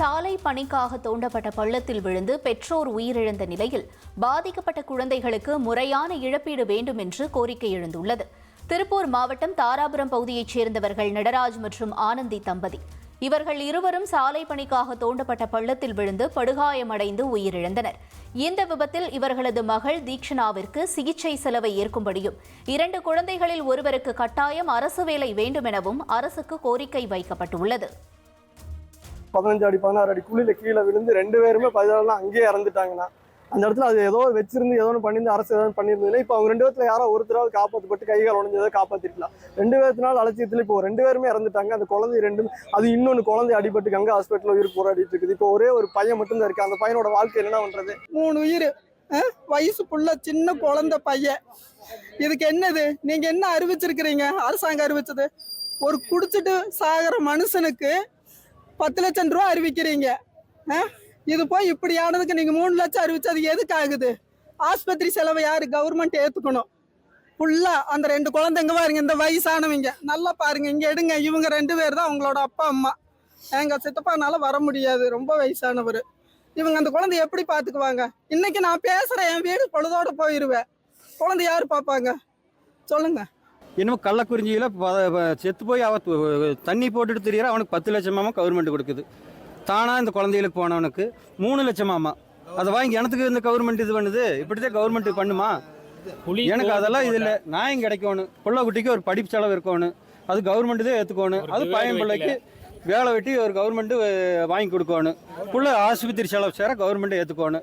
சாலை பணிக்காக தோண்டப்பட்ட பள்ளத்தில் விழுந்து பெற்றோர் உயிரிழந்த நிலையில் பாதிக்கப்பட்ட குழந்தைகளுக்கு முறையான இழப்பீடு வேண்டும் என்று கோரிக்கை எழுந்துள்ளது. திருப்பூர் மாவட்டம் தாராபுரம் பகுதியைச் சேர்ந்தவர்கள் நடராஜ் மற்றும் ஆனந்தி தம்பதி. இவர்கள் இருவரும் சாலை பணிக்காக தோண்டப்பட்ட பள்ளத்தில் விழுந்து படுகாயமடைந்து உயிரிழந்தனர். இந்த விபத்தில் இவர்களது மகள் தீக்ஷனாவிற்கு சிகிச்சை செலவை ஏற்கும்படியும் இரண்டு குழந்தைகளில் ஒருவருக்கு கட்டாயம் அரசு வேலை வேண்டும் எனவும் அரசுக்கு கோரிக்கை வைக்கப்பட்டுள்ளது. பதினஞ்சு அடி பதினாறு அடி குழியில் கீழே விழுந்து ரெண்டு பேருமே பதினாறுலாம் அங்கேயே இறந்துட்டாங்கண்ணா அந்த இடத்துல அது ஏதோ வச்சிருந்து ஏதோ ஒன்று பண்ணியிருந்து அரசு ஏதோ பண்ணியிருந்ததுன்னா இப்போ அவங்க ரெண்டு பேத்துல யாரோ ஒருத்தராவது காப்பாற்றப்பட்டு கைகள் உடஞ்சதை காப்பாற்றிருக்கலாம் ரெண்டு பேர்த்தினால அலட்சியத்தில் இப்போ ரெண்டு பேருமே இறந்துட்டாங்க. அந்த குழந்தை ரெண்டு அது இன்னொன்று குழந்தை அடிபட்டு கங்கா ஹாஸ்பிட்டலில் உயிர் போராடிட்டு இருக்குது. இப்போ ஒரே ஒரு பையன் மட்டும்தான் இருக்கு? அந்த பையனோட வாழ்க்கை என்ன பண்ணுறது மூணு உயிர் வயசு புள்ள சின்ன குழந்தை பையன். இதுக்கு என்னது? நீங்க என்ன அறிவிச்சிருக்கிறீங்க? அரசாங்கம் அறிவிச்சது. ஒரு குடிச்சிட்டு சாகிற மனுஷனுக்கு பத்து லட்சம் ரூபா அறிவிக்கிறீங்க. ஆ? இது போய் இப்படியானதுக்கு நீங்க மூணு லட்சம் அறிவிச்சது எதுக்கு ஆகுது? ஆஸ்பத்திரி செலவை யாரு? கவர்மெண்ட் ஏத்துக்கணும். ஃபுல்லா அந்த ரெண்டு குழந்தைங்க பாருங்க இந்த வயசானவங்க. நல்லா பாருங்க இங்க எடுங்க. இவங்க ரெண்டு பேர் தான் அவங்களோட அப்பா அம்மா. எங்க சித்தப்பானால வர முடியாது. ரொம்ப வயசானவர். இவங்க அந்த குழந்தைய எப்படி பாத்துக்குவாங்க? இன்னைக்கு நான் பேசுறேன் என் வீடு பொழுதோட போயிருவேன். குழந்தை யாரு பாப்பாங்க? சொல்லுங்க. இன்னும் கள்ளக்குறிஞ்சியில் செத்து போய் அவ து- தண்ணி போட்டுட்டு தெரியற அவனுக்கு பத்து லட்சமாமா கவர்மெண்ட் கொடுக்குது. தானா இந்த குழந்தைகளுக்கு போனவனுக்கு மூணு லட்சமாமா அதை வாங்கி எனத்துக்கு இந்த கவர்மெண்ட் இது பண்ணுது? இப்படிதான் கவர்மெண்ட் பண்ணுமா? எனக்கு அதெல்லாம் இது இல்லை நியாயம் கிடைக்கணும். புள்ள குட்டிக்கு ஒரு படிப்பு செலவு இருக்கணும். அது கவர்மெண்ட் தான் ஏற்றுக்கணும் அது பையன் பிள்ளைக்கு வேலை வெட்டி ஒரு கவர்மெண்ட் வாங்கி கொடுக்கணும். புள்ள ஆஸ்பத்திரி செலவு சேர கவர்மெண்ட் ஏற்றுக்கணும்